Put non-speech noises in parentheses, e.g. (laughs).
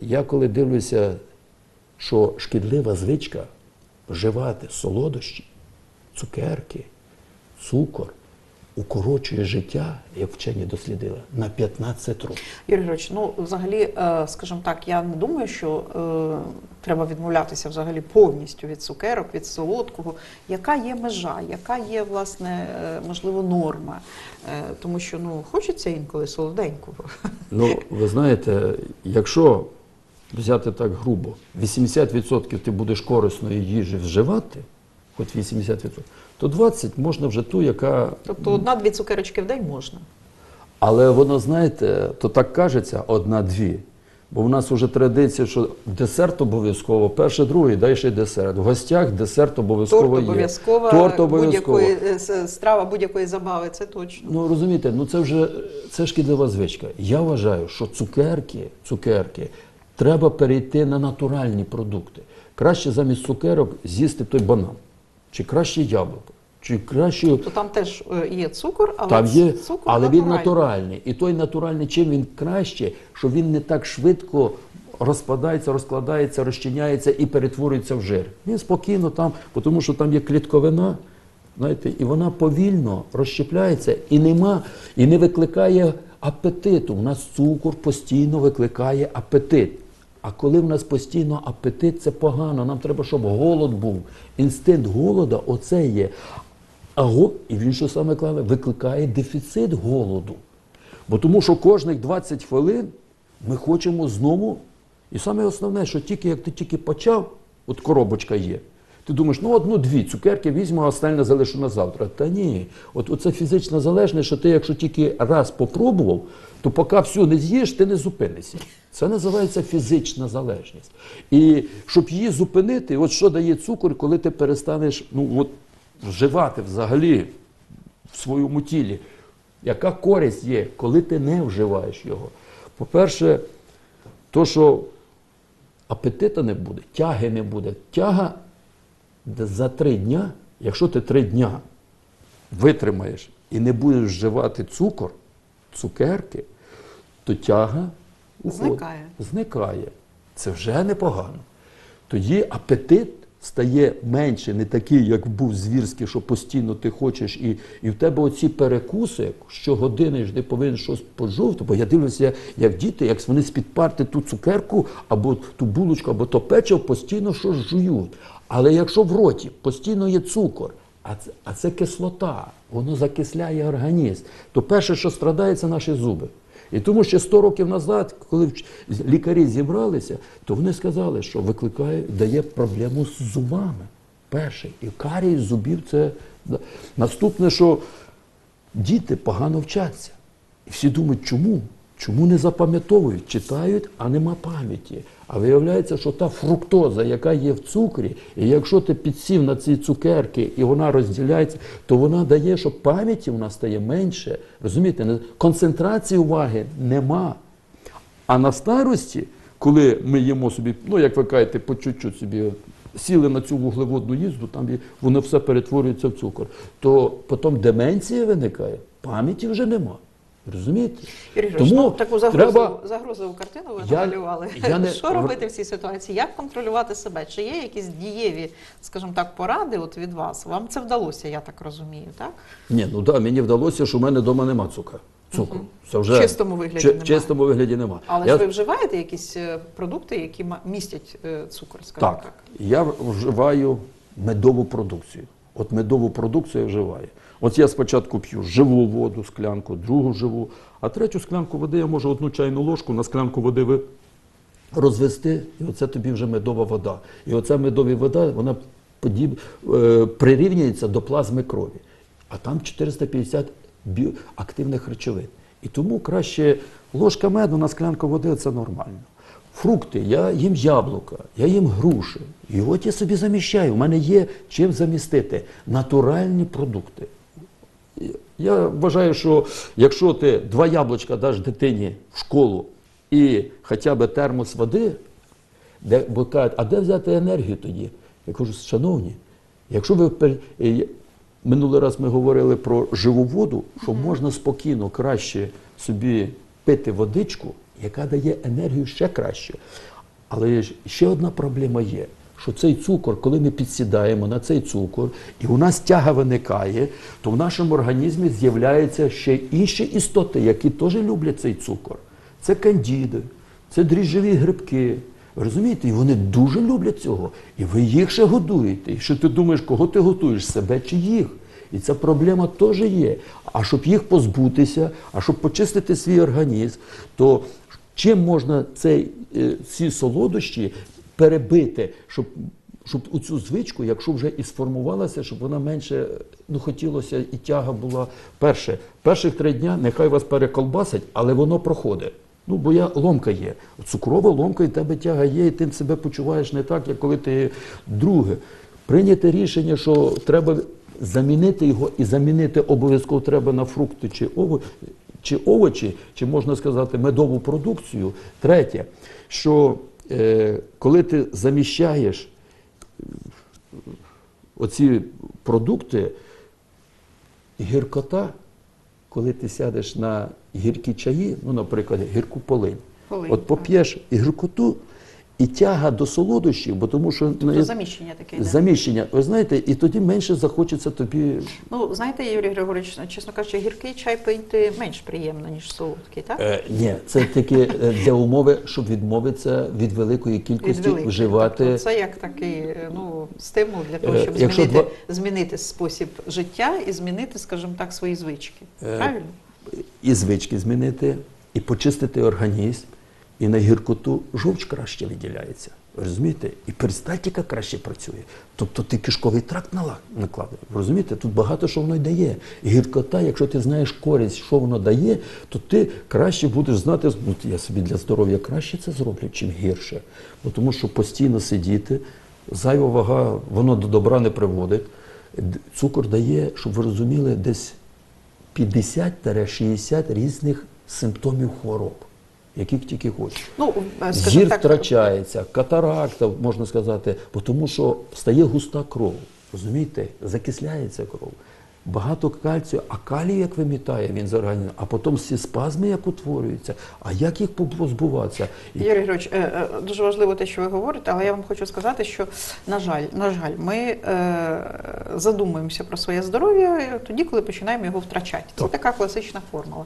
Я коли дивлюся, що шкідлива звичка вживати солодощі, цукерки, цукор укорочує життя, як вчені дослідили, на 15 років. Юрій Григорович, ну взагалі, е, скажімо так, я не думаю, що е, треба відмовлятися взагалі повністю від цукерок, від солодкого. Яка є межа, яка є власне е, можливо норма? Е, тому що ну хочеться інколи солоденького. Ну, ви знаєте, якщо взяти так грубо, 80% ти будеш корисної їжі вживати, хоч 80%, то 20% можна вже ту, яка Тобто одна-дві цукерочки в день можна. Але воно, знаєте, то так кажеться одна-дві. Бо в нас вже традиція, що десерт обов'язково, перше, другий, дай ще десерт. В гостях десерт обов'язково Торт є. Торт обов'язково. будь-якої е, страва будь-якої забави, це точно. Ну розумієте, ну це вже це шкідлива звичка. Я вважаю, що цукерки, цукерки треба перейти на натуральні продукти. Краще замість цукерок з'їсти той банан, чи краще яблуко, чи краще То там теж е, є цукор, але Там є, цукор але він натуральний. натуральний. І той натуральний, чим він краще, що він не так швидко розпадається, розкладається, розчиняється і перетворюється в жир. Він спокійно там, тому що там є клітковина, знаєте, і вона повільно розщепляється і нема, і не викликає апетиту. У нас цукор постійно викликає апетит. А коли в нас постійно апетит, це погано. Нам треба, щоб голод був. Інстинкт голода оце є. А го, і він що саме головне, викликає дефіцит голоду. Бо тому що кожних 20 хвилин ми хочемо знову. І саме основне, що тільки як ти тільки почав, от коробочка є. Ти думаєш, ну одну-дві цукерки візьму, а остальне залишу на завтра. Та ні, от оце фізична залежність, що ти, якщо тільки раз попробував, то поки всю не з'їш, ти не зупинишся. Це називається фізична залежність. І щоб її зупинити, от що дає цукор, коли ти перестанеш ну, от, вживати взагалі в своєму тілі. Яка користь є, коли ти не вживаєш його? По-перше, то, що апетита не буде, тяги не буде. Тяга за три дня, якщо ти три дня витримаєш і не будеш вживати цукор, цукерки, то тяга уходить. Зникає. зникає. Це вже непогано. Тоді апетит стає менше, не такий, як був звірський, що постійно ти хочеш, і, і в тебе оці перекуси, щогодини ж ти повинен щось пожовти, бо я дивлюся, як діти, як вони з-під парти ту цукерку, або ту булочку, або то печиво постійно щось жують. Але якщо в роті постійно є цукор, а це, а це кислота, воно закисляє організм, то перше, що страдає, це наші зуби. І тому ще 100 років назад, коли лікарі зібралися, то вони сказали, що викликає, дає проблему з зубами. Перший. І карій зубів це. Наступне, що діти погано вчаться. І всі думають, чому? Чому не запам'ятовують, читають, а нема пам'яті. А виявляється, що та фруктоза, яка є в цукрі, і якщо ти підсів на ці цукерки і вона розділяється, то вона дає, що пам'яті в нас стає менше. Розумієте, концентрації уваги нема. А на старості, коли ми їмо собі, ну як ви кажете, по чуть-чуть собі сіли на цю вуглеводну їзду, там воно все перетворюється в цукор, то потім деменція виникає, пам'яті вже нема. Розумієте? Юрій Григорович, ну, таку загрозову, треба- загрозову картину ви Я- намалювали. я не- (laughs) Що робити в цій ситуації? Як контролювати себе? Чи є якісь дієві, скажімо так, поради от від вас? Вам це вдалося, я так розумію, так? Ні, ну да, мені вдалося, що в мене вдома нема цукру. Цукру. Це вже В чистому вигляді Чи- немає. В чистому вигляді нема. Але Я- ж ви вживаєте якісь е, продукти, які містять е, цукор, скажімо Так, так? я вживаю медову продукцію. От медову продукцію я вживаю. От я спочатку п'ю живу воду, склянку, другу живу, а третю склянку води я можу одну чайну ложку на склянку води ви- розвести, і оце тобі вже медова вода. І оця медова вода, вона подіб, е, прирівнюється до плазми крові. А там 450 біо- активних речовин. І тому краще ложка меду на склянку води це нормально. Фрукти, я їм яблука, я їм груші. І от я собі заміщаю. У мене є чим замістити натуральні продукти. Я вважаю, що якщо ти два яблучка даш дитині в школу і хоча б термос води, де, бо кажуть, а де взяти енергію тоді? Я кажу, шановні, якщо ви е, минулий раз ми говорили про живу воду, що можна спокійно краще собі пити водичку, яка дає енергію ще краще. Але ще одна проблема є, що цей цукор, коли ми підсідаємо на цей цукор, і у нас тяга виникає, то в нашому організмі з'являються ще інші істоти, які теж люблять цей цукор. Це кандіди, це дріжджові грибки. Розумієте, і вони дуже люблять цього. І ви їх ще годуєте. І що ти думаєш, кого ти готуєш, себе чи їх? І ця проблема теж є. А щоб їх позбутися, а щоб почистити свій організм, то чим можна цей, е, ці солодощі перебити, щоб, щоб у цю звичку, якщо вже і сформувалася, щоб вона менше ну, хотілося і тяга була. Перше, перших три дня нехай вас переколбасить, але воно проходить. Ну, бо я ломка є. Цукрова ломка, і тебе тяга є, і ти себе почуваєш не так, як коли ти друге. Прийняти рішення, що треба замінити його, і замінити обов'язково треба на фрукти чи овочі, чи овочі, чи можна сказати, медову продукцію. Третє, що е, коли ти заміщаєш е, оці продукти, гіркота, коли ти сядеш на гіркі чаї, ну, наприклад, гірку полинь, Полинь, от поп'єш гіркоту і тяга до солодощів, бо тому що Тобто ну, заміщення таке йде. заміщення, ви знаєте, і тоді менше захочеться тобі. Ну, знаєте, Юрій Григорович, чесно кажучи, гіркий чай пити менш приємно, ніж солодкий, так? Е, ні, це тільки е, для умови, щоб відмовитися від великої кількості великих. вживати. Тобто це як такий е, ну, стимул для того, Е, щоб якщо змінити, два- змінити спосіб життя і змінити, скажімо так, свої звички. Е, Правильно? і звички змінити, і почистити організм, і на гіркоту жовч краще виділяється. Розумієте? І перистальтика краще працює. Тобто ти кишковий тракт нала- Розумієте? Тут багато що воно й дає. І гіркота, якщо ти знаєш користь, що воно дає, то ти краще будеш знати, ну я собі для здоров'я краще це зроблю, чим гірше. Бо тому що постійно сидіти, зайва вага, воно до добра не приводить. Цукор дає, щоб ви розуміли, десь 50-60 різних симптомів хвороб, яких тільки хочеш. Ну, е, Зір так, втрачається, катаракта, можна сказати, тому що стає густа кров. Розумієте? Закисляється кров. Багато кальцію, а калій як вимітає він з організму, а потім всі спазми як утворюються. А як їх позбуватися? Юрій Григорович, е, е, дуже важливо те, що ви говорите, але я вам хочу сказати, що на жаль, на жаль, ми задумуємося про своє здоров'я тоді, коли починаємо його втрачати. Це Так. така класична формула.